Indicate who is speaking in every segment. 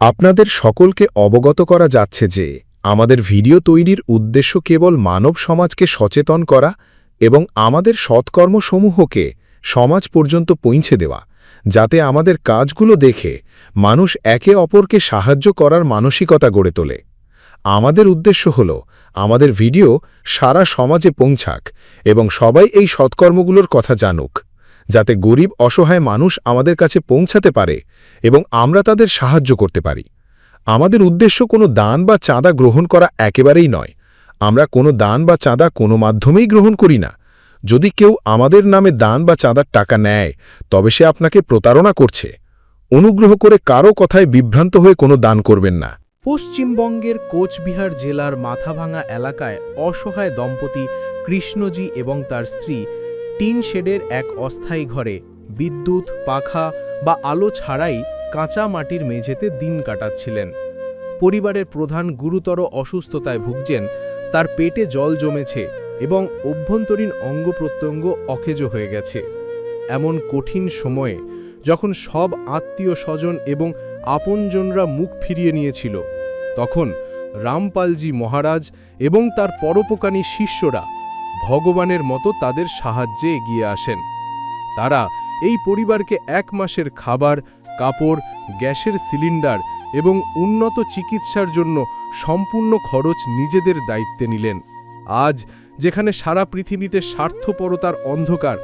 Speaker 1: আপনাদের সকলকে অবগত করা যাচ্ছে যে, আমাদের ভিডিও তৈরির উদ্দেশ্য কেবল মানব সমাজকে সচেতন করা এবং আমাদের সৎকর্মসমূহকে সমাজ পর্যন্ত পৌঁছে দেওয়া, যাতে আমাদের কাজগুলো দেখে মানুষ একে অপরকে সাহায্য করার মানসিকতা গড়ে তোলে। আমাদের উদ্দেশ্য হল, আমাদের ভিডিও সারা সমাজে পৌঁছাক এবং সবাই এই সৎকর্মগুলোর কথা জানুক। যাতে গরিব, অসহায় মানুষ আমাদের কাছে পৌঁছাতে পারে এবং আমরা তাদের সাহায্য করতে পারি। আমাদের উদ্দেশ্য কোনো দান বা চাঁদা গ্রহণ করা একেবারেই নয়। আমরা কোনো দান বা চাঁদা কোনো মাধ্যমেই গ্রহণ করি না। যদি কেউ আমাদের নামে দান বা চাঁদার টাকা নেয়, তবে সে আপনাকে প্রতারণা করছে। অনুগ্রহ করে কারও কথায় বিভ্রান্ত হয়ে কোনো দান করবেন না।
Speaker 2: পশ্চিমবঙ্গের কোচবিহার জেলার মাথাভাঙা এলাকায় অসহায় দম্পতি কৃষ্ণজি এবং তার স্ত্রী টিন শেডের এক অস্থায়ী ঘরে বিদ্যুৎ, পাখা বা আলো ছাড়াই কাঁচা মাটির মেঝেতে দিন কাটাচ্ছিলেন। পরিবারের প্রধান গুরুতর অসুস্থতায় ভুগছেন, তার পেটে জল জমেছে এবং অভ্যন্তরীণ অঙ্গ প্রত্যঙ্গ অকেজো হয়ে গেছে। এমন কঠিন সময়ে যখন সব আত্মীয় স্বজন এবং আপনজনরা মুখ ফিরিয়ে নিয়েছিল, তখন রামপালজি মহারাজ এবং তার পরোপকানী শিষ্যরা ভগবানের মতো তাদের সাহায্যে এগিয়ে আসেন। তারা এই পরিবারকে এক মাসের খাবার, কাপড়, গ্যাসের সিলিন্ডার এবং উন্নত চিকিৎসার জন্য সম্পূর্ণ খরচ নিজেদের দায়িত্বে নিলেন। আজ যেখানে সারা পৃথিবীতে স্বার্থপরতার অন্ধকার,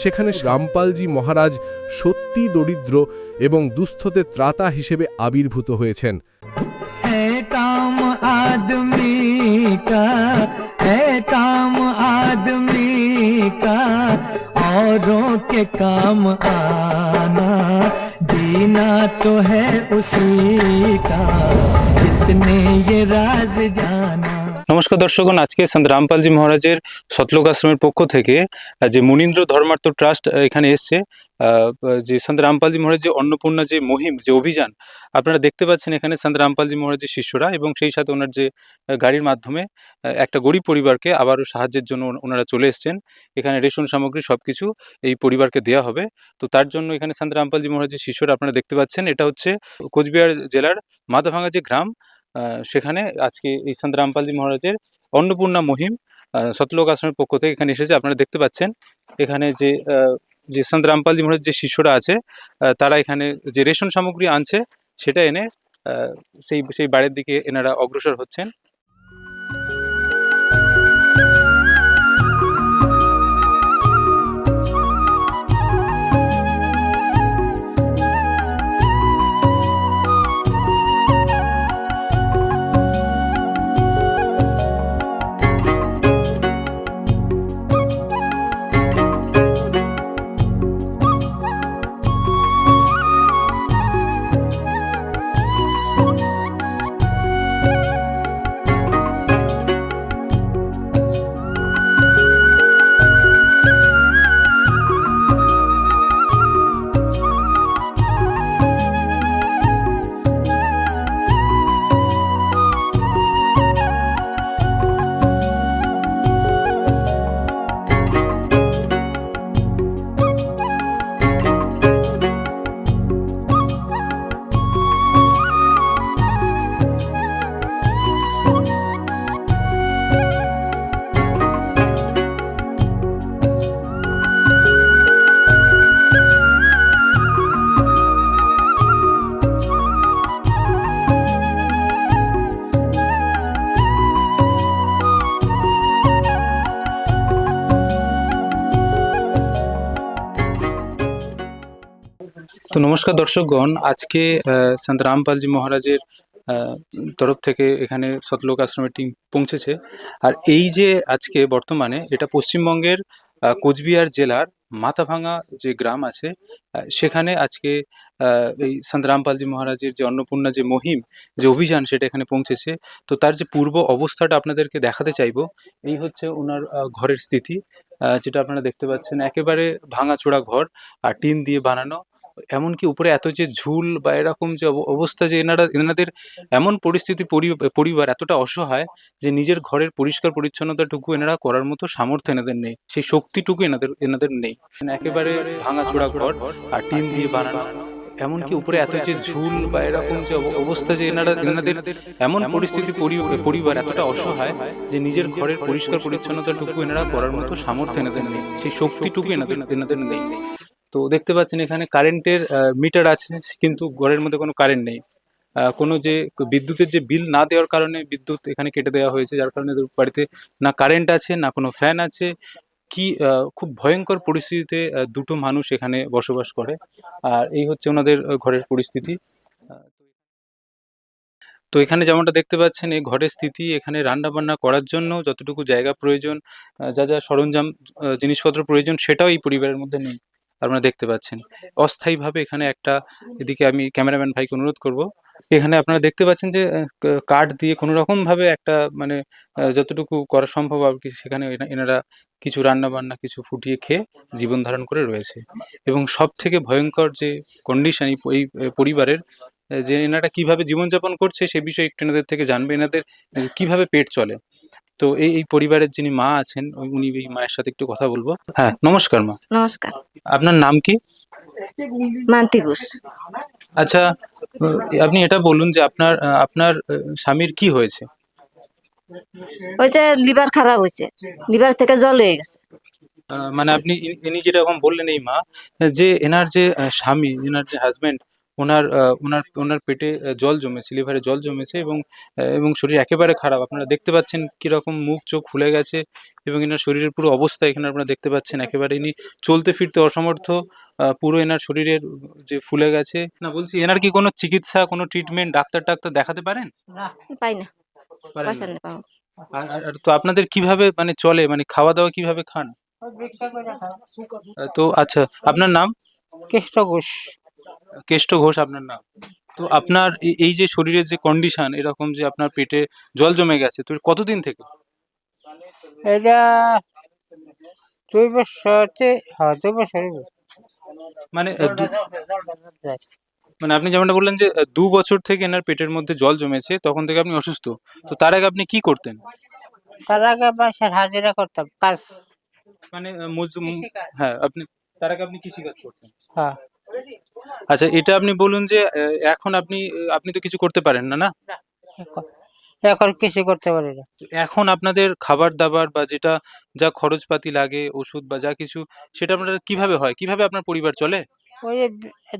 Speaker 2: সেখানে রামপালজি মহারাজ সত্যি দরিদ্র এবং দুস্থদের ত্রাতা হিসেবে আবির্ভূত হয়েছেন।
Speaker 3: है काम आदमी का, औरों के काम आना। जीना तो है उसी का, जिसने ये राज जाना।
Speaker 4: নমস্কার দর্শকগণ, আজকে সন্ত রামপালজি মহারাজের সতলোক আশ্রমের পক্ষ থেকে যে মুনীন্দ্র ধর্মার্থ ট্রাস্ট এখানে এসছে যে সন্ত রামপালজি মহারাজের অন্নপূর্ণা যে মহিম, যে অভিযান, আপনারা দেখতে পাচ্ছেন এখানে সন্ত রামপালজি মহারাজের শিষ্যরা এবং সেই সাথে ওনার যে গাড়ির মাধ্যমে একটা গরিব পরিবারকে আবারও সাহায্যের জন্য ওনারা চলে এসছেন। এখানে রেশন সামগ্রী সব কিছু এই পরিবারকে দেওয়া হবে। তো তার জন্য এখানে সন্ত রামপালজি মহারাজের শিষ্যরা আপনারা দেখতে পাচ্ছেন, এটা হচ্ছে কোচবিহার জেলার মাথাভাঙা যে গ্রাম সেখানে আজকে এই রামপালজি মহারাজের অন্নপূর্ণা মহিম সতলোক আশ্রমের পক্ষ থেকে এখানে এসেছে। আপনারা দেখতে পাচ্ছেন এখানে যে যে সন্ত রামপালজি মহারাজ যে শিষ্যরা আছে তারা এখানে যে রেশন সামগ্রী আনছে, সেটা এনে সেই সেই বাড়ির দিকে এনারা অগ্রসর হচ্ছেন। নমস্কার দর্শকগণ, আজকে সন্ত রামপালজি মহারাজের তরফ থেকে এখানে সতলোক আশ্রমের টিম পৌঁছেছে। আর এই যে আজকে বর্তমানে এটা পশ্চিমবঙ্গের কোচবিহার জেলার মাথাভাঙা যে গ্রাম আছে সেখানে আজকে এই সন্ত রামপালজি মহারাজের যে অন্নপূর্ণা যে মহিম, যে অভিযান সেটা এখানে পৌঁছেছে। তো তার যে পূর্ব অবস্থাটা আপনাদেরকে দেখাতে চাইব, এই হচ্ছে ওনার ঘরের স্থিতি যেটা আপনারা দেখতে পাচ্ছেন। একেবারে ভাঙাচোরা ঘর, আর টিন দিয়ে বানানো এমনকি উপরে এত যে ঝুল বা এরকম যে অবস্থা যে এনারা, এনাদের এমন পরিস্থিতি পরিবার এতটা অসহায় যে নিজের ঘরের পরিষ্কার পরিচ্ছন্নতাটুকু এনারা করার মতো সামর্থ্য এনাদের নেই। সেই শক্তিটুকু এনাদের এনাদের নেই। একেবারে ভাঙাচোরা ঘর আর টিন দিয়ে বানানো। এমনকি উপরে এত যে ঝুল বা এরকম যে অবস্থা যে এনারা, এনাদের এমন পরিস্থিতি পরি- পরিবার এতটা অসহায় যে নিজের ঘরের পরিষ্কার পরিচ্ছন্নতাটুকু এনারা করার মতো সামর্থ্য এনাদের নেই। সেই শক্তিটুকু এনাদের এনাদের নেই। তো দেখতে পাচ্ছেন এখানে কারেন্টের মিটার আছে, কিন্তু ঘরের মধ্যে কোনো কারেন্ট নেই। কোনো যে বিদ্যুতের যে বিল না দেওয়ার কারণে বিদ্যুৎ এখানে কেটে দেওয়া হয়েছে, যার কারণে বাড়িতে না কারেন্ট আছে, না কোনো ফ্যান আছে। কি খুব ভয়ঙ্কর পরিস্থিতিতে দুটো মানুষ এখানে বসবাস করে। আর এই হচ্ছে ওনাদের ঘরের পরিস্থিতি। তো এখানে যেমনটা দেখতে পাচ্ছেন, এই ঘরের স্থিতি এখানে রান্না বান্না করার জন্য যতটুকু জায়গা প্রয়োজন যা যা সরঞ্জাম জিনিসপত্র প্রয়োজন, সেটাও এই পরিবারের মধ্যে নেই। আপনারা দেখতে পাচ্ছেন। অস্থায়ীভাবে এখানে একটা এদিকে আমি ক্যামেরাম্যান ভাইকে অনুরোধ করব। এখানে আপনারা দেখতে পাচ্ছেন যে কাঠ দিয়ে কোনো রকম ভাবে একটা মানে যতটুকু করা সম্ভব আর কি সেখানে এনারা কিছু রান্না বান্না কিছু ফুটিয়ে খেয়ে জীবন ধারণ করে রয়েছে। এবং সব থেকে ভয়ঙ্কর যে কন্ডিশন এই পরিবারের যে এনারা কীভাবে জীবনযাপন করছে সে বিষয়ে একটু এনাদের থেকে জানবে। এনাদের কীভাবে পেট চলে। তো এই এই পরিবারের যিনি মা আছেন ওই- উনি এই মায়ের সাথে একটু কথা বলব। হ্যাঁ। নমস্কার মা।
Speaker 5: নমস্কার।
Speaker 4: আপনার নাম কি?
Speaker 5: মান্তি ঘোষ।
Speaker 4: আচ্ছা আহ, আপনি এটা বলুন যে আপনার আহ, আপনার আহ, স্বামীর কি হয়েছে?
Speaker 5: ওই যে লিভার খারাপ হয়েছে। লিভার থেকে জল হয়ে গেছে।
Speaker 4: আহ, মানে আপনি ইনি যেরকম বললেন এই মা যে এনার যে আহ, স্বামী এনার যে হাজবেন্ড ওনার ওনার ওনার পেটে জল জমেছে লিভারে জল জমেছে এবং এবং শরীর একেবারে খারাপ। আপনারা দেখতে পাচ্ছেন কীরকম মুখ চোখ ফুলে গেছে এবং এনার শরীরের পুরো অবস্থা এখানে আপনারা দেখতে পাচ্ছেন। একেবারে ইনি চলতে ফিরতে অসমর্থ পুরো এনার শরীরের যে ফুলে গেছে। না বলছি এনার কি কোনো চিকিৎসা কোনো ট্রিটমেন্ট ডাক্তার টাক্তার দেখাতে পারেন?
Speaker 5: পাই না।
Speaker 4: আর তো আপনাদের কীভাবে মানে চলে? মানে খাওয়া দাওয়া কীভাবে খান? তো আচ্ছা আপনার নাম?
Speaker 6: কেষ্ট ঘোষ।
Speaker 4: কেষ্ট ঘোষ আপনার নাম। তো আপনার এই- যে শরীরের যে কন্ডিশন এরকম যে আপনার পেটে জল জমে গেছে তো কতদিন থেকে?
Speaker 6: এটা দুই বছরতে হ্যাঁ দুই বছর
Speaker 4: মানে মানে আপনি যেমনটা বললেন যে দু বছর থেকে এনার পেটের মধ্যে জল জমেছে তখন থেকে আপনি অসুস্থ। তো তার আগে আপনি কি করতেন?
Speaker 6: তার আগে বাসার হাজিরা করতাম কাজ।
Speaker 4: মানে হ্যাঁ আপনি তার আগে আপনি কৃষি কাজ করতেন।
Speaker 6: হ্যাঁ।
Speaker 4: আচ্ছা এটা আপনি বলুন যে এখন আপনি আপনি তো কিছু করতে পারেন না না?
Speaker 6: এখন- কিছু করতে পারি না।
Speaker 4: এখন আপনাদের খাবার দাবার বা যেটা যা খরচপাতি লাগে ওষুধ বা যা কিছু সেটা আপনার কীভাবে হয়? কীভাবে আপনার পরিবার চলে?
Speaker 6: ওই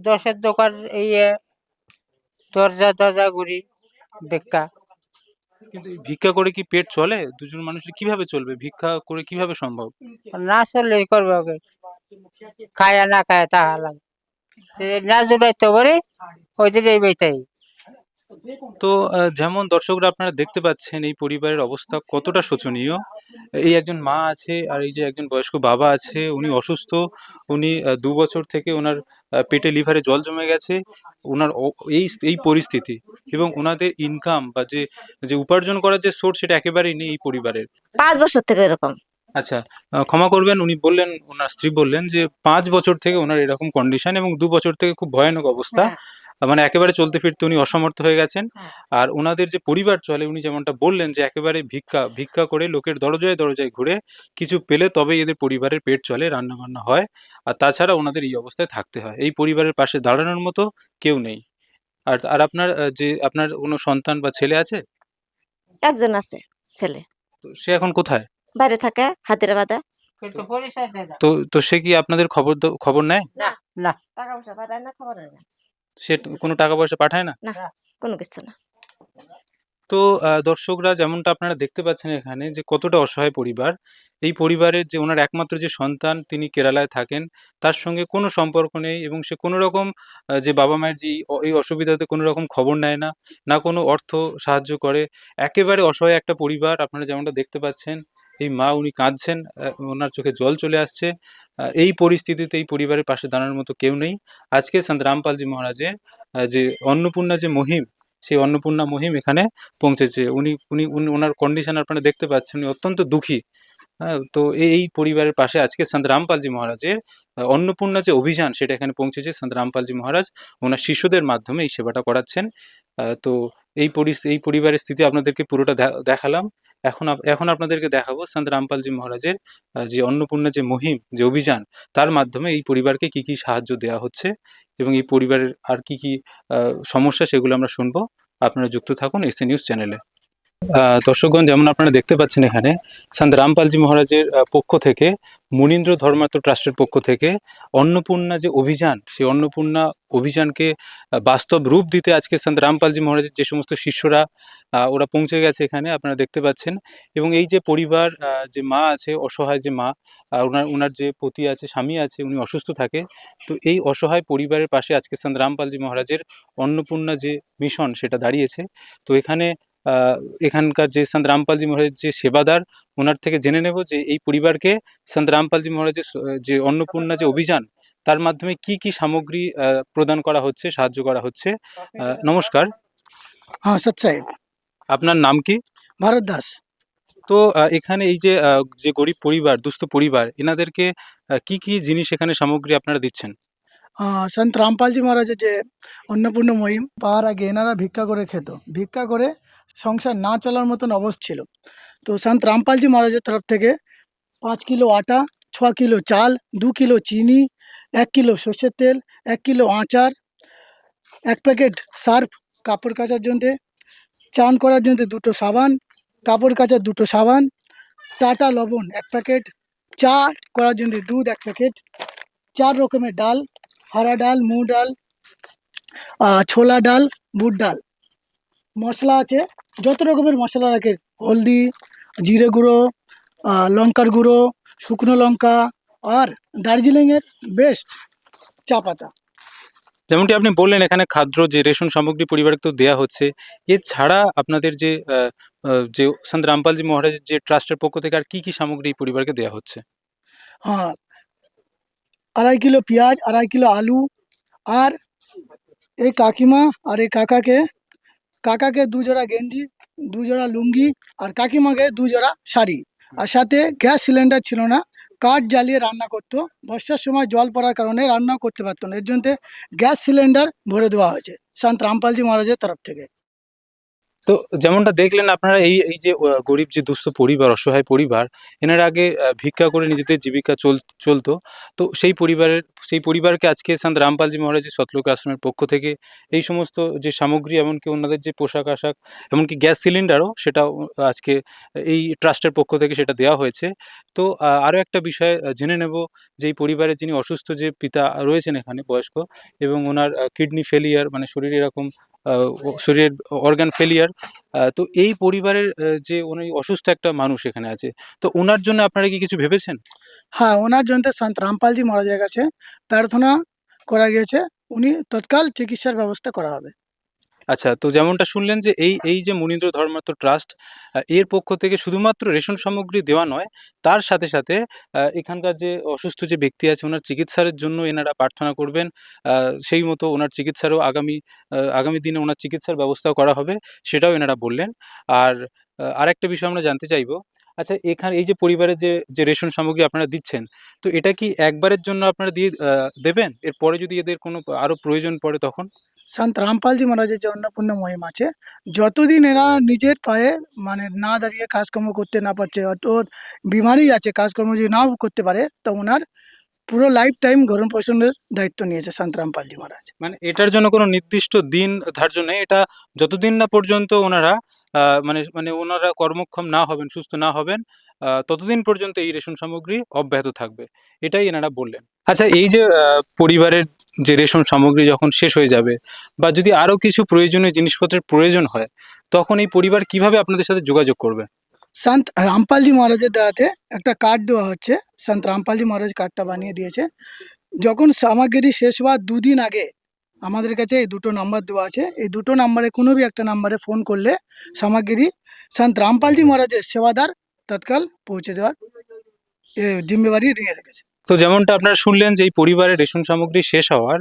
Speaker 6: দশের দোকান এই দরজা দরজা ঘুরি বেক্কা
Speaker 4: কিন্তু এই ভিক্ষা করে কি পেট চলে? দুজন মানুষের কীভাবে চলবে? ভিক্ষা করে কীভাবে সম্ভব?
Speaker 6: না চললে করবে ওকে খায়া না খায় তাহা লাগে। না জুড়াইতে পারে ওই এই বেতাই
Speaker 4: তো যেমন দর্শকরা আপনারা দেখতে পাচ্ছেন এই পরিবারের অবস্থা কতটা শোচনীয়। এই একজন মা আছে আর এই যে একজন বয়স্ক বাবা আছে উনি অসুস্থ। উনি দু বছর থেকে ওনার পেটে লিভারে জল জমে গেছে। ওনার এই এই পরিস্থিতি এবং ওনাদের ইনকাম বা যে যে উপার্জন করার যে সোর্স সেটা একেবারেই নেই এই পরিবারের।
Speaker 5: পাঁচ বছর থেকে এরকম।
Speaker 4: আচ্ছা ক্ষমা করবেন উনি বললেন ওনার স্ত্রী বললেন যে পাঁচ বছর থেকে ওনার এরকম কন্ডিশন এবং দু বছর থেকে খুব ভয়ানক অবস্থা।
Speaker 5: হ্যাঁ।
Speaker 4: মানে একেবারে চলতে ফিরতে উনি অসমর্থ হয়ে গেছেন।
Speaker 5: হ্যাঁ।
Speaker 4: আর ওনাদের যে পরিবার চলে উনি যেমনটা বললেন যে একেবারে ভিক্ষা ভিক্ষা করে লোকের দরজায় দরজায় ঘুরে কিছু পেলে তবেই এদের পরিবারের পেট চলে রান্না বান্না হয়। আর তাছাড়া ওনাদের এই অবস্থায় থাকতে হয়। এই পরিবারের পাশে দাঁড়ানোর মতো কেউ নেই। আর আর আপনার যে আপনার কোনো সন্তান বা ছেলে আছে?
Speaker 5: একজন আছে ছেলে।
Speaker 4: সে এখন কোথায়?
Speaker 5: বাইরে থাকে হাতিরা বাদা
Speaker 6: কিন্তু পরিচয় দেয় না
Speaker 4: তো তো সে কি আপনাদের খবর খবর নেয়?
Speaker 6: না।
Speaker 5: টাকা পয়সা পাঠায় না খবর না।
Speaker 4: সে কোনো টাকা পয়সা পাঠায় না?
Speaker 5: কোনো কিছু না।
Speaker 4: তো দর্শকরা যেমনটা আপনারা দেখতে পাচ্ছেন এখানে যে কতটা অসহায় পরিবার এই পরিবারের যে ওনার একমাত্র যে সন্তান তিনি কেরালায় থাকেন তার সঙ্গে কোনো সম্পর্ক নেই এবং সে কোনো রকম যে বাবা মায়ের যে এই অসুবিধাতে কোনো রকম খবর নেয় না না কোনো অর্থ সাহায্য করে। একেবারে অসহায় একটা পরিবার আপনারা যেমনটা দেখতে পাচ্ছেন। এই মা উনি কাঁদছেন ওনার চোখে জল চলে আসছে। এই পরিস্থিতিতে এই পরিবারের পাশে দাঁড়ানোর মতো কেউ নেই। আজকে সন্ত রামপালজি মহারাজের যে অন্নপূর্ণা যে মহিম, সেই অন্নপূর্ণা মহিম এখানে পৌঁছেছে। উনি উনি উনি ওনার কন্ডিশন আপনারা দেখতে পাচ্ছেন, উনি অত্যন্ত দুঃখী। হ্যাঁ তো এই পরিবারের পাশে আজকে সন্ত রামপালজি মহারাজের অন্নপূর্ণা যে অভিযান, সেটা এখানে পৌঁছেছে সন্ত রামপালজি মহারাজ। ওনার শিষ্যদের মাধ্যমে এই সেবাটা করাচ্ছেন। তো এই পরিস, এই পরিবারের স্থিতি আপনাদেরকে পুরোটা দেখালাম। এখন এখন আপনাদেরকে দেখাবো সন্ত রামপালজি মহারাজের যে অন্নপূর্ণা যে মহিম, যে অভিযান, তার মাধ্যমে এই পরিবারকে কি কি সাহায্য দেওয়া হচ্ছে এবং এই পরিবারের আর কি কি সমস্যা সেগুলো আমরা শুনব। আপনারা যুক্ত থাকুন এস নিউজ চ্যানেলে। দর্শকগণ, যেমন আপনারা দেখতে পাচ্ছেন এখানে, সন্ত রামপালজি মহারাজের পক্ষ থেকে মুনীন্দ্র ধর্মাত্ম ট্রাস্টের পক্ষ থেকে অন্নপূর্ণা যে অভিযান, সেই অন্নপূর্ণা অভিযানকে বাস্তব রূপ দিতে আজকে সন্ত রামপালজি মহারাজের যে সমস্ত শিষ্যরা ওরা পৌঁছে গেছে এখানে, আপনারা দেখতে পাচ্ছেন। এবং এই যে পরিবার যে মা আছে, অসহায় যে মা ওনার ওনার যে পতি আছে, স্বামী আছে, উনি অসুস্থ থাকে। তো এই অসহায় পরিবারের পাশে আজকে সন্ত রামপালজি মহারাজের অন্নপূর্ণা যে মিশন, সেটা দাঁড়িয়েছে। তো এখানে এখানকার যে সন্ত রামপালজি মহারাজ যে সেবাদার ওনার থেকে জেনে নেব যে এই পরিবারকে সন্ত রামপালজি মহারাজের যে অন্নপূর্ণা যে অভিযান তার মাধ্যমে কি কি সামগ্রী প্রদান করা হচ্ছে সাহায্য করা হচ্ছে? নমস্কার।
Speaker 7: হ্যাঁ সৎ সাহেব।
Speaker 4: আপনার নাম কি?
Speaker 7: ভারত দাস।
Speaker 4: তো এখানে এই যে যে গরিব পরিবার দুস্থ পরিবার এনাদেরকে কি কি জিনিস এখানে সামগ্রী আপনারা দিচ্ছেন?
Speaker 7: সন্ত রামপালজি মহারাজের যে অন্নপূর্ণ মহিম পাওয়ার আগে এনারা ভিক্ষা করে খেত। ভিক্ষা করে সংসার না চলার মতন অবস্থা ছিল। তো সন্ত রামপালজি মহারাজের তরফ থেকে পাঁচ কিলো আটা, ছ কিলো চাল, দু কিলো চিনি, এক কিলো সর্ষের তেল, এক কিলো আচার, এক প্যাকেট সার্ফ, কাপড় কাচার জন্যে, চান করার জন্য দুটো সাবান, কাপড় কাচার দুটো সাবান, টাটা লবণ এক প্যাকেট, চা করার জন্য দুধ এক প্যাকেট, চার রকমের ডাল হরা ডাল মুগ ডাল ছোলা ডাল বুট ডাল। মশলা আছে যত রকমের মশলা রাখে হলদি জিরে গুঁড়ো লঙ্কার গুঁড়ো শুকনো লঙ্কা আর দার্জিলিংয়ের বেস্ট চা পাতা।
Speaker 4: যেমনটি আপনি বললেন এখানে খাদ্য যে রেশন সামগ্রী পরিবারকে তো দেওয়া হচ্ছে। এছাড়া আপনাদের যে যে সন্ত রামপালজি মহারাজের যে ট্রাস্টের পক্ষ থেকে আর কি কি সামগ্রী পরিবারকে দেওয়া হচ্ছে?
Speaker 7: হ্যাঁ আড়াই কিলো পেঁয়াজ, আড়াই কিলো আলু আর এই কাকিমা আর এই কাকাকে। কাকাকে দু জোড়া গেঞ্জি দু জোড়া লুঙ্গি আর কাকিমাকে দু জোড়া শাড়ি। আর সাথে গ্যাস সিলিন্ডার ছিল না, কাঠ জ্বালিয়ে রান্না করতো। বর্ষার সময় জল পড়ার কারণে রান্নাও করতে পারতো না। এর জন্য গ্যাস সিলিন্ডার ভরে দেওয়া হয়েছে। সন্ত রামপালজি মহারাজের তরফ থেকে।
Speaker 4: তো যেমনটা দেখলেন আপনারা, এই এই যে গরিব যে, দুস্থ পরিবার, অসহায় পরিবার, এনার আগে ভিক্ষা করে নিজেদের জীবিকা চল, চলতো। তো সেই পরিবারের, সেই পরিবারকে আজকে সন্ত রামপালজি মহারাজের সতলোক আশ্রমের পক্ষ থেকে এই সমস্ত যে সামগ্রী, এমনকি ওনাদের যে পোশাক আশাক, এমনকি গ্যাস সিলিন্ডারও সেটাও আজকে এই ট্রাস্টের পক্ষ থেকে সেটা দেওয়া হয়েছে। তো আরও একটা বিষয় জেনে নেব যে, এই পরিবারের যিনি অসুস্থ যে পিতা রয়েছেন এখানে বয়স্ক এবং ওনার কিডনি ফেলিয়ার মানে শরীরে এরকম শরীরের অর্গান ফেলিয়ার তো এই পরিবারের যে উনি অসুস্থ একটা মানুষ এখানে আছে, তো ওনার জন্য আপনারা কি কিছু ভেবেছেন?
Speaker 7: হ্যাঁ ওনার জন্য সন্ত রামপালজি মহারাজের কাছে প্রার্থনা করা গিয়েছে, উনি তৎকাল চিকিৎসার ব্যবস্থা করা হবে।
Speaker 4: আচ্ছা তো যেমনটা শুনলেন যে এই এই যে মুনীন্দ্র ধর্মাত্ম ট্রাস্ট এর পক্ষ থেকে শুধুমাত্র রেশন সামগ্রী দেওয়া নয়, তার সাথে সাথে এখানকার যে অসুস্থ যে ব্যক্তি আছে, ওনার চিকিৎসার জন্য এনারা প্রার্থনা করবেন সেই মতো ওনার চিকিৎসারও আগামী আগামী দিনে ওনার চিকিৎসার ব্যবস্থাও করা হবে, সেটাও এনারা বললেন। আর আরেকটা বিষয় আমরা জানতে চাইব আচ্ছা এখানে, এই যে পরিবারের যে যে রেশন সামগ্রী আপনারা দিচ্ছেন, তো এটা কি একবারের জন্য আপনারা দিয়ে দেবেন? এরপরে যদি এদের কোনো আরও প্রয়োজন পড়ে তখন?
Speaker 7: সন্ত রামপালজি মহারাজের যে অন্নপূর্ণ মহিম আছে, যতদিন এরা নিজের পায়ে মানে না দাঁড়িয়ে কাজকর্ম করতে না পারছে, অত বিমারি আছে, কাজকর্ম যদি নাও করতে পারে, তো ওনার পুরো লাইফ টাইম গরম পোষণের দায়িত্ব নিয়েছে সন্ত রামপালজি মহারাজ
Speaker 4: মানে এটার জন্য কোনো নির্দিষ্ট দিন ধার্য নেই, এটা যতদিন না পর্যন্ত ওনারা মানে মানে ওনারা কর্মক্ষম না হবেন, সুস্থ না হবেন ততদিন পর্যন্ত এই রেশন সামগ্রী অব্যাহত থাকবে, এটাই এনারা বললেন। আচ্ছা এই যে পরিবারের যে রেশন সামগ্রী যখন শেষ হয়ে যাবে বা যদি আরও কিছু প্রয়োজনীয় জিনিসপত্রের প্রয়োজন হয়, তখন এই পরিবার কীভাবে আপনাদের সাথে যোগাযোগ করবে?
Speaker 7: সন্ত রামপালজি মহারাজের দেওয়াতে একটা কার্ড দেওয়া হচ্ছে। সন্ত রামপালজি মহারাজ কার্ডটা বানিয়ে দিয়েছে। যখন সামগ্রী শেষ হওয়ার দুদিন আগে আমাদের কাছে এই দুটো নাম্বার দেওয়া আছে। এই দুটো নাম্বারে কোনো বি একটা নাম্বারে ফোন করলে সামগ্রী সন্ত রামপালজি মহারাজের সেবাদার তৎকাল পৌঁছে দেওয়ার জিম্মেবারি নিয়ে রেখেছে।
Speaker 4: তো যেমনটা আপনারা শুনলেন যে এই পরিবারের রেশন সামগ্রী শেষ হওয়ার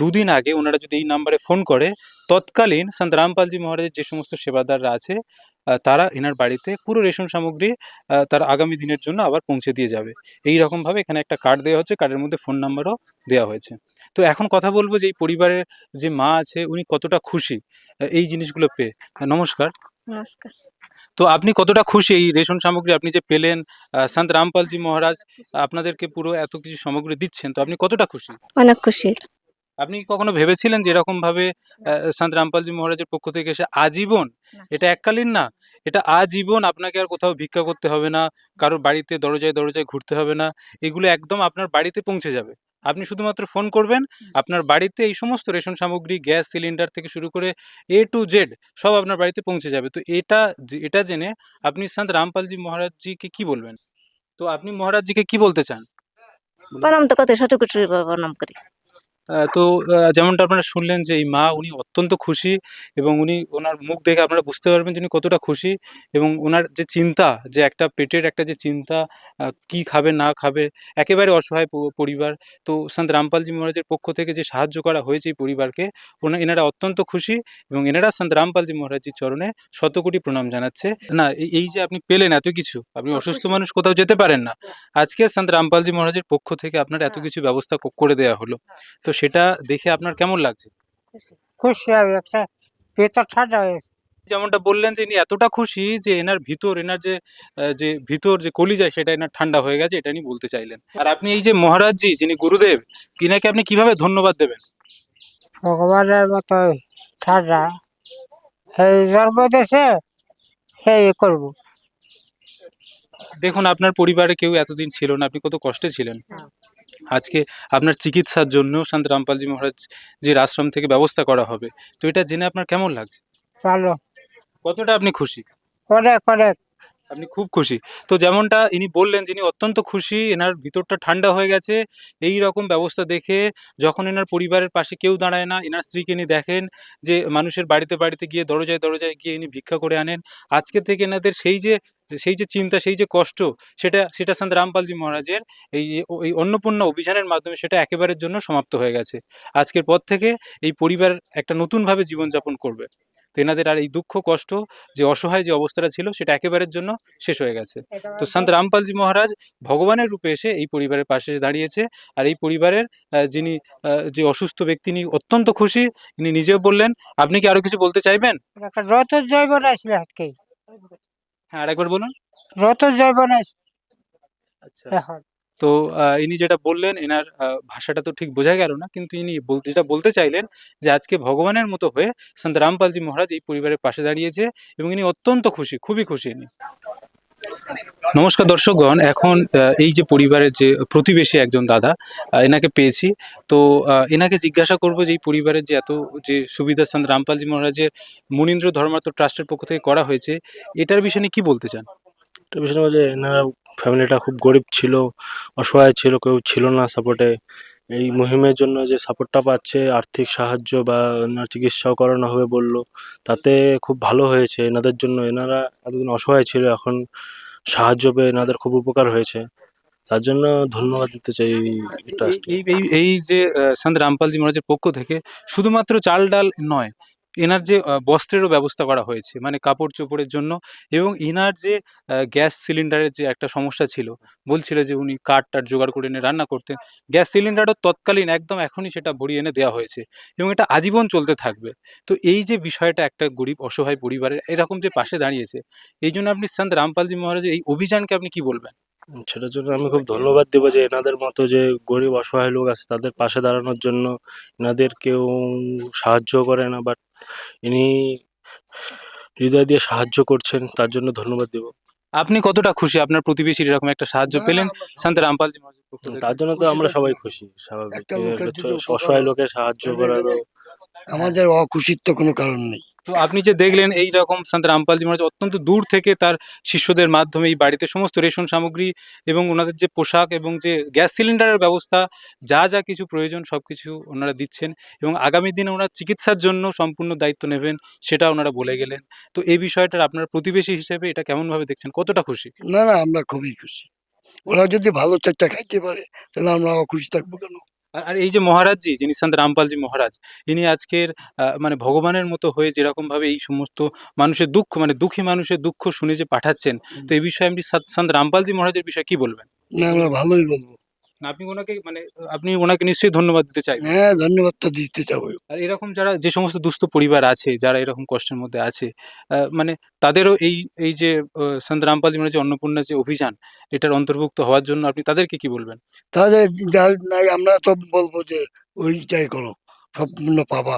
Speaker 4: দুদিন আগে ওনারা যদি এই নাম্বারে ফোন করে, তৎকালীন সন্ত রামপালজি মহারাজের যে সমস্ত সেবাদাররা আছে তারা এনার বাড়িতে পুরো রেশন সামগ্রী তার আগামী দিনের জন্য আবার পৌঁছে দিয়ে যাবে। এই রকমভাবে এখানে একটা কার্ড দেওয়া হচ্ছে, কার্ডের মধ্যে ফোন নাম্বারও দেওয়া হয়েছে। তো এখন কথা বলব যে এই পরিবারের যে মা আছে, উনি কতটা খুশি এই জিনিসগুলো পেয়ে। নমস্কার।
Speaker 5: নমস্কার।
Speaker 4: তো আপনি কতটা খুশি এই রেশন সামগ্রী? আপনি যে পেলেন সন্ত রামপালজি মহারাজ আপনাদেরকে পুরো এত কিছু সামগ্রী দিচ্ছেন তো আপনি কতটা খুশি?
Speaker 5: অনেক খুশি।
Speaker 4: আপনি কখনো ভেবেছিলেন যে এরকম ভাবে সন্ত রামপালজি মহারাজের পক্ষ থেকে এসে আজীবন এটা এককালীন না এটা আজীবন আপনাকে আর কোথাও ভিক্ষা করতে হবে না কারোর বাড়িতে দরজায় দরজায় ঘুরতে হবে না এগুলো একদম আপনার বাড়িতে পৌঁছে যাবে। আপনি শুধুমাত্র ফোন করবেন আপনার বাড়িতে এই সমস্ত রেশন সামগ্রী গ্যাস সিলিন্ডার থেকে শুরু করে এ টু জেড সব আপনার বাড়িতে পৌঁছে যাবে। তো এটা যে- এটা জেনে আপনি সন্ত রামপালজি মহারাজজিকে কি বলবেন? তো আপনি মহারাজজিকে কি বলতে চান?
Speaker 5: প্রণাম তো কত ছোট প্রণাম করি।
Speaker 4: তো যেমনটা আপনারা শুনলেন যে এই মা উনি অত্যন্ত খুশি এবং উনি ওনার মুখ দেখে আপনারা বুঝতে পারবেন যে উনি কতটা খুশি এবং ওনার যে চিন্তা যে একটা পেটের একটা যে চিন্তা কি খাবে না খাবে একেবারে অসহায় পরিবার। তো সন্ত রামপালজি মহারাজের পক্ষ থেকে যে সাহায্য করা হয়েছে এই পরিবারকে ওনা এনারা অত্যন্ত খুশি এবং এনারা সন্ত রামপালজি মহারাজজির চরণে শতকোটি প্রণাম জানাচ্ছে। না এই- এই যে আপনি পেলেন এত কিছু আপনি অসুস্থ মানুষ কোথাও যেতে পারেন না। আজকে সন্ত রামপালজি মহারাজের পক্ষ থেকে আপনার এত কিছু ব্যবস্থা করে দেওয়া হলো। তো সেটা দেখে আপনার কেমন লাগছে?
Speaker 6: খুশি। হবে একটা ঠান্ডা হয়েছে
Speaker 4: যেমনটা বললেন যে ইনি এতটা খুশি যে এনার ভিতর এনার যে যে ভিতর যে কলিজায় সেটা এনার ঠান্ডা হয়ে গেছে এটা নিয়ে বলতে চাইলেন। আর আপনি এই যে মহারাজজি যিনি গুরুদেব কিনাকে আপনি কীভাবে ধন্যবাদ দেবেন?
Speaker 6: ভগবানের মতো ঠান্ডা। এই জন্ম দেশে সেই করব।
Speaker 4: দেখুন আপনার পরিবারে কেউ এতদিন ছিল না আপনি কত কষ্টে ছিলেন।
Speaker 6: হ্যাঁ।
Speaker 4: আজকে আপনার চিকিৎসার জন্য শান্ত রামপালজি মহারাজ যে আশ্রম থেকে ব্যবস্থা করা হবে। তো এটা জেনে আপনার কেমন লাগছে?
Speaker 6: ভালো।
Speaker 4: কতটা আপনি খুশি?
Speaker 6: অনেক অনেক।
Speaker 4: আপনি খুব খুশি। তো যেমনটা ইনি বললেন যিনি অত্যন্ত খুশি এনার ভিতরটা ঠান্ডা হয়ে গেছে। এই রকম ব্যবস্থা দেখে যখন এনার পরিবারের পাশে কেউ দাঁড়ায় না এনার স্ত্রীকে ইনি দেখেন যে মানুষের বাড়িতে বাড়িতে গিয়ে দরজায় দরজায় গিয়ে ইনি ভিক্ষা করে আনেন। আজকে থেকে এনাদের সেই যে সেই যে চিন্তা সেই যে কষ্ট সেটা সেটা সন্ত রামপালজি মহারাজের এই এই অন্নপূর্ণা অভিযানের মাধ্যমে সেটা একেবারের জন্য সমাপ্ত হয়ে গেছে। আজকের পর থেকে এই পরিবার একটা নতুনভাবে জীবনযাপন করবে। তো এনাদের আর এই দুঃখ কষ্ট যে অসহায় যে অবস্থাটা ছিল সেটা একেবারের জন্য শেষ হয়ে গেছে। তো সন্ত রামপালজি মহারাজ ভগবানের রূপে এসে এই পরিবারের পাশে দাঁড়িয়েছে আর এই পরিবারের যিনি যে অসুস্থ ব্যক্তি তিনি অত্যন্ত খুশি। তিনি নিজেও বললেন আপনি কি আরও কিছু বলতে চাইবেন?
Speaker 6: জৈব নাইছিল আজকে
Speaker 4: হ্যাঁ আরেকবার বলুন।
Speaker 6: রত জয় নাইছিল
Speaker 4: আচ্ছা।
Speaker 6: এখন।
Speaker 4: তো আহ, ইনি যেটা বললেন এনার আহ, ভাষাটা তো ঠিক বোঝা গেল না কিন্তু ইনি যেটা বলতে চাইলেন যে আজকে ভগবানের মতো হয়ে সন্ত রামপালজি মহারাজ এই পরিবারের পাশে দাঁড়িয়েছে এবং ইনি অত্যন্ত খুশি খুবই খুশি ইনি। নমস্কার দর্শকগণ, এখন এই যে পরিবারের যে প্রতিবেশী একজন দাদা এনাকে পেয়েছি। তো এনাকে জিজ্ঞাসা করব যে এই পরিবারের যে এত যে সুবিধা সন্ত রামপালজি মহারাজের মনীন্দ্র ধর্মার্থ ট্রাস্টের পক্ষ থেকে করা হয়েছে, এটার বিষয়ে কি বলতে চান?
Speaker 8: একটা বিষয় হচ্ছে এনারা ফ্যামিলিটা খুব গরিব ছিল, অসহায় ছিল, কেউ ছিল না সাপোর্টে এই মুহিমের জন্য যে সাপোর্টটা পাচ্ছে, আর্থিক সাহায্য বা এনার চিকিৎসাও করানো হবে বলল, তাতে খুব ভালো হয়েছে এনাদের জন্য। এনারা এতদিন অসহায় ছিল, এখন সাহায্য পেয়ে এনাদের খুব উপকার হয়েছে। তার জন্য ধন্যবাদ দিতে চাই এই
Speaker 4: এই যে সন্ত রামপালজি মহারাজের পক্ষ থেকে শুধুমাত্র চাল ডাল নয় এনার যে বস্ত্রেরও ব্যবস্থা করা হয়েছে মানে কাপড় চোপড়ের জন্য এবং ইনার যে গ্যাস সিলিন্ডারের যে একটা সমস্যা ছিল, বলছিল যে উনি কাঠ টাট জোগাড় করে এনে রান্না করতেন, গ্যাস সিলিন্ডারও তৎকালীন একদম এখনই সেটা ভরিয়ে এনে দেওয়া হয়েছে এবং এটা আজীবন চলতে থাকবে। তো এই যে বিষয়টা একটা গরিব অসহায় পরিবারের এরকম যে পাশে দাঁড়িয়েছে, এই জন্য আপনি সন্ত রামপালজি মহারাজের এই অভিযানকে আপনি কি বলবেন?
Speaker 8: সেটার জন্য আমি খুব ধন্যবাদ দেবো যে এনাদের মতো যে গরিব অসহায় লোক আছে তাদের পাশে দাঁড়ানোর জন্য এনাদের কেউ সাহায্য করে না বাট ইনি হৃদয় দিয়ে সাহায্য করছেন তার জন্য ধন্যবাদ দেব।
Speaker 4: আপনি কতটা খুশি? আপনার প্রতিবেশীর এরকম একটা সাহায্য পেলেন? শান্ত রামপালজি মহারাজের পক্ষ থেকে?
Speaker 8: তার জন্য তো আমরা সবাই খুশি স্বাভাবিক।
Speaker 9: একটা লোকের যদি উপকার
Speaker 8: অসহায় লোকের সাহায্য করার
Speaker 9: আমাদের অখুশির তো কোনো কারণ নেই।
Speaker 4: তো আপনি যে দেখলেন এই রকম সন্ত রামপালজি মহারাজ অত্যন্ত দূর থেকে তার শিষ্যদের মাধ্যমে এই বাড়িতে সমস্ত রেশন সামগ্রী এবং ওনাদের যে পোশাক এবং যে গ্যাস সিলিন্ডারের ব্যবস্থা, যা যা কিছু প্রয়োজন সব কিছু ওনারা দিচ্ছেন এবং আগামী দিনে ওনারা চিকিৎসার জন্য সম্পূর্ণ দায়িত্ব নেবেন সেটা ওনারা বলে গেলেন। তো এই বিষয়টার আপনার প্রতিবেশী হিসেবে এটা কেমনভাবে দেখছেন? কতটা খুশি?
Speaker 9: না না, আমরা খুবই খুশি। ওরা যদি ভালো চারটা খাইতে পারে, তাহলে আমরা অখুশি থাকব কেন?
Speaker 4: আর এই যে মহারাজজি যিনি সন্ত রামপালজি মহারাজ ইনি আজকের আহ, মানে ভগবানের মতো হয়ে যেরকমভাবে এই সমস্ত মানুষের দুঃখ মানে দুঃখী মানুষের দুঃখ শুনে যে পাঠাচ্ছেন তো এই বিষয়ে আপনি সন্ত রামপালজি মহারাজের বিষয়ে কি বলবেন?
Speaker 9: না আমরা ভালোই বলব।
Speaker 4: আপনি ওনাকে মানে আপনি ওনাকে নিশ্চয়ই ধন্যবাদ দিতে চাই
Speaker 9: হ্যাঁ ধন্যবাদ তো দিতে যাব
Speaker 4: আর এরকম যারা যে সমস্ত দুস্থ পরিবার আছে যারা এরকম কষ্টের মধ্যে আছে মানে তাদেরও এই এই যে সন্ত রামপাল যে অন্নপূর্ণা যে অভিযান এটার অন্তর্ভুক্ত হওয়ার জন্য আপনি তাদেরকে কি বলবেন?
Speaker 9: তাহলে যার নাই আমরা তো বলব যে ওইটাই করো সম্পূর্ণ পাবা।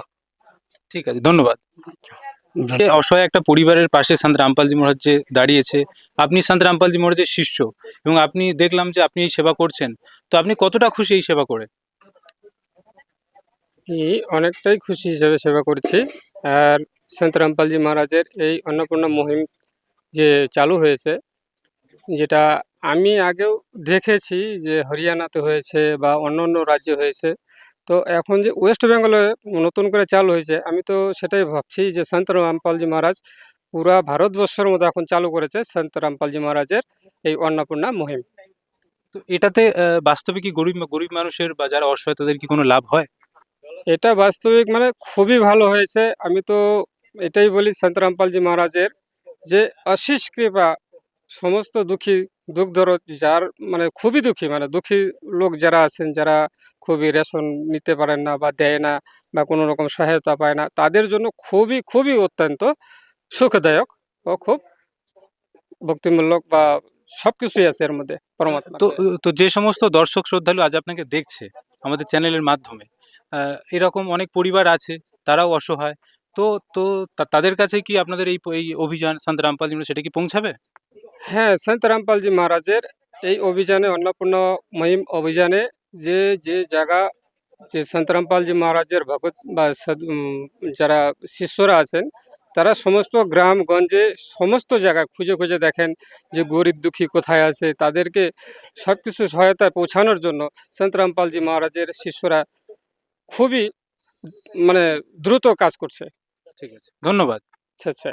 Speaker 4: ঠিক আছে ধন্যবাদ। অসহায় একটা পরিবারের পাশে সন্ত রামপালজি মহারাজ যে দাঁড়িয়েছে আপনি সন্ত রামপালজি মহারাজের শিষ্য এবং আপনি দেখলাম যে আপনি এই সেবা করছেন তো আপনি কতটা খুশি এই সেবা করে?
Speaker 10: এই অনেকটাই খুশি হিসেবে সেবা করছি। আর সন্ত রামপালজি মহারাজের এই অন্নপূর্ণা মুহিম যে চালু হয়েছে যেটা আমি আগেও দেখেছি যে হরিয়ানাতে হয়েছে বা অন্য অন্য রাজ্যে হয়েছে তো এখন যে ওয়েস্ট বেঙ্গলে নতুন করে চালু হয়েছে আমি তো সেটাই ভাবছি যে সন্ত রামপালজি মহারাজ পুরা ভারতবর্ষের মধ্যে এখন চালু করেছে সন্ত রামপালজি মহারাজের এই অন্নপূর্ণা মুহিম।
Speaker 4: তো এটাতে বাস্তবে কি গরিব গরিব মানুষের বা যারা অসহায় তাদের কি কোনো লাভ হয়?
Speaker 10: এটা বাস্তবিক মানে খুবই ভালো হয়েছে। আমি তো এটাই বলি সন্ত রামপালজি মহারাজের যে আশিস কৃপা সমস্ত দুঃখী দুঃখ ধরো যার মানে খুবই দুঃখী মানে দুঃখী লোক যারা আছেন, যারা খুবই রেশন নিতে পারেন না বা দেয় না বা কোনো রকম সহায়তা পায় না, তাদের জন্য খুবই খুবই অত্যন্ত সুখদায়ক ও খুব ভক্তিমূলক বা সব কিছুই আছে এর মধ্যে পরমাত্মা।
Speaker 4: তো তো যে সমস্ত দর্শক শ্রদ্ধালু আজ আপনাকে দেখছে আমাদের চ্যানেলের মাধ্যমে এরকম অনেক পরিবার আছে, তারাও অসহায়, তো তো তাদের কাছে কি আপনাদের এই অভিযান সন্ত রামপাল সেটা কি পৌঁছাবে?
Speaker 10: হ্যাঁ সন্ত রামপালজি মহারাজের এই অভিযানে অন্নপূর্ণ মহিম অভিযানে যে যে জায়গা যে সন্ত রামপালজি মহারাজের ভগত বা যারা শিষ্যরা আছেন তারা সমস্ত গ্রামগঞ্জে সমস্ত জায়গায় খুঁজে খুঁজে দেখেন যে গরিব দুঃখী কোথায় আছে তাদেরকে সব কিছু সহায়তায় পৌঁছানোর জন্য সন্ত রামপালজি মহারাজের শিষ্যরা খুবই মানে দ্রুত কাজ করছে।
Speaker 4: ঠিক আছে। ধন্যবাদ।
Speaker 10: আচ্ছা আচ্ছা।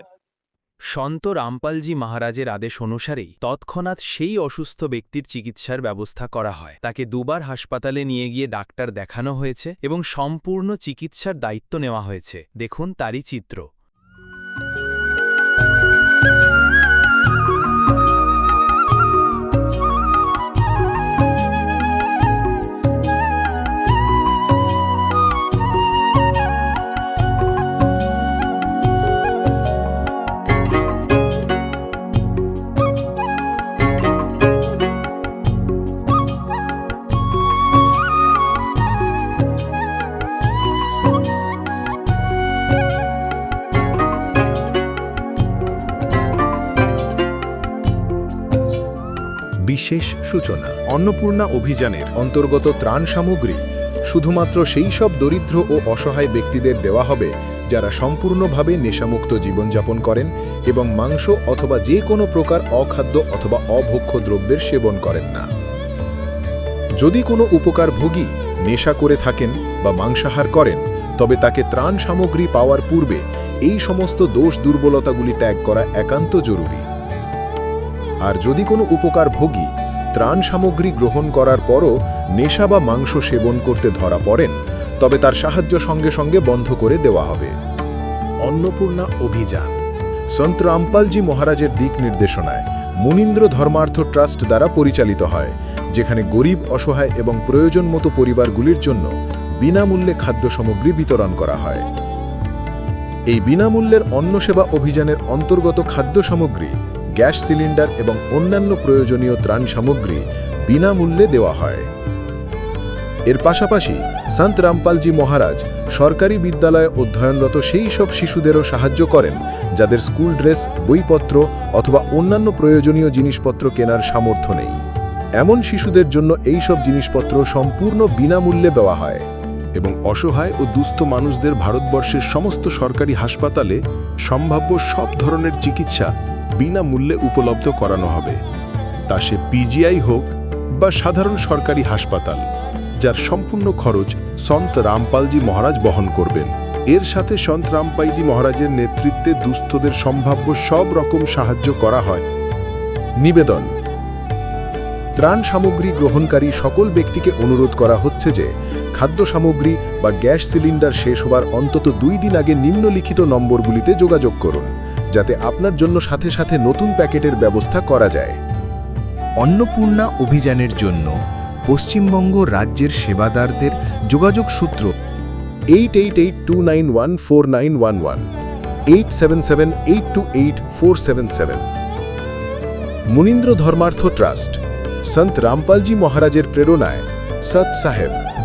Speaker 11: সন্ত রামপালজি মহারাজের আদেশ অনুসারেই তৎক্ষণাৎ সেই অসুস্থ ব্যক্তির চিকিৎসার ব্যবস্থা করা হয়। তাকে দুবার হাসপাতালে নিয়ে গিয়ে ডাক্তার দেখানো হয়েছে এবং সম্পূর্ণ চিকিৎসার দায়িত্ব নেওয়া হয়েছে। দেখুন তারই চিত্র।
Speaker 1: বিশেষ সূচনা। অন্নপূর্ণা অভিযানের অন্তর্গত ত্রাণ সামগ্রী। শুধুমাত্র সেই সব দরিদ্র ও অসহায় ব্যক্তিদের দেওয়া হবে, যারা সম্পূর্ণভাবে নেশামুক্ত জীবনযাপন করেন এবং মাংস অথবা যে কোনো প্রকার অখাদ্য অথবা অভক্ষ্য দ্রব্যের সেবন করেন না। যদি কোনো উপকার ভোগী নেশা করে থাকেন বা মাংসাহার করেন, তবে তাকে ত্রাণ সামগ্রী পাওয়ার পূর্বে এই সমস্ত দোষ দুর্বলতাগুলি ত্যাগ করা একান্ত জরুরি। আর যদি কোনো উপকারভোগী ত্রাণ সামগ্রী গ্রহণ করার পরও নেশা বা মাংস সেবন করতে ধরা পড়েন, তবে তার সাহায্য সঙ্গে সঙ্গে বন্ধ করে দেওয়া হবে। অন্নপূর্ণা অভিযান সন্ত রামপালজি মহারাজের দিক নির্দেশনায় মুনীন্দ্র ধর্মার্থ ট্রাস্ট দ্বারা পরিচালিত হয়, যেখানে গরিব, অসহায় এবং প্রয়োজন মতো পরিবারগুলির জন্য বিনামূল্যে খাদ্য সামগ্রী বিতরণ করা হয়। এই বিনামূল্যের অন্ন সেবা অভিযানের অন্তর্গত খাদ্য সামগ্রী গ্যাস সিলিন্ডার এবং অন্যান্য প্রয়োজনীয় ত্রাণ সামগ্রী বিনামূল্যে দেওয়া হয়। এর পাশাপাশি সন্ত রামপালজি মহারাজ সরকারি বিদ্যালয়ে অধ্যয়নরত সেই সব শিশুদেরও সাহায্য করেন, যাদের স্কুল ড্রেস, বইপত্র অথবা অন্যান্য প্রয়োজনীয় জিনিসপত্র কেনার সামর্থ্য নেই। এমন শিশুদের জন্য এই সব জিনিসপত্র সম্পূর্ণ বিনামূল্যে দেওয়া হয় এবং অসহায় ও দুস্থ মানুষদের ভারতবর্ষের সমস্ত সরকারি হাসপাতালে সম্ভাব্য সব ধরনের চিকিৎসা বিনামূল্যে উপলব্ধ করানো হবে। তা সে পিজিআই হোক বা সাধারণ সরকারি হাসপাতাল, যার সম্পূর্ণ খরচ সন্ত রামপালজি মহারাজ বহন করবেন। এর সাথে সন্ত রামপালজি মহারাজের নেতৃত্বে দুস্থদের সম্ভাব্য সব রকম সাহায্য করা হয়। নিবেদন। ত্রাণ সামগ্রী গ্রহণকারী সকল ব্যক্তিকে অনুরোধ করা হচ্ছে যে, খাদ্য সামগ্রী বা গ্যাস সিলিন্ডার শেষ হবার অন্তত দুই দিন আগে নিম্নলিখিত নম্বরগুলিতে যোগাযোগ করুন। যাতে আপনার জন্য সাথে সাথে নতুন প্যাকেটের ব্যবস্থা করা যায়।
Speaker 11: অন্নপূর্ণা অভিযানের জন্য
Speaker 1: পশ্চিমবঙ্গ রাজ্যের সেবাদারদের যোগাযোগ সূত্র eight eight eight two nine one four nine one one eight seven seven eight two eight four seven seven Munindra Dharmarth trust, Sant Rampalji মহারাজের প্রেরণায় সৎ সাহেব।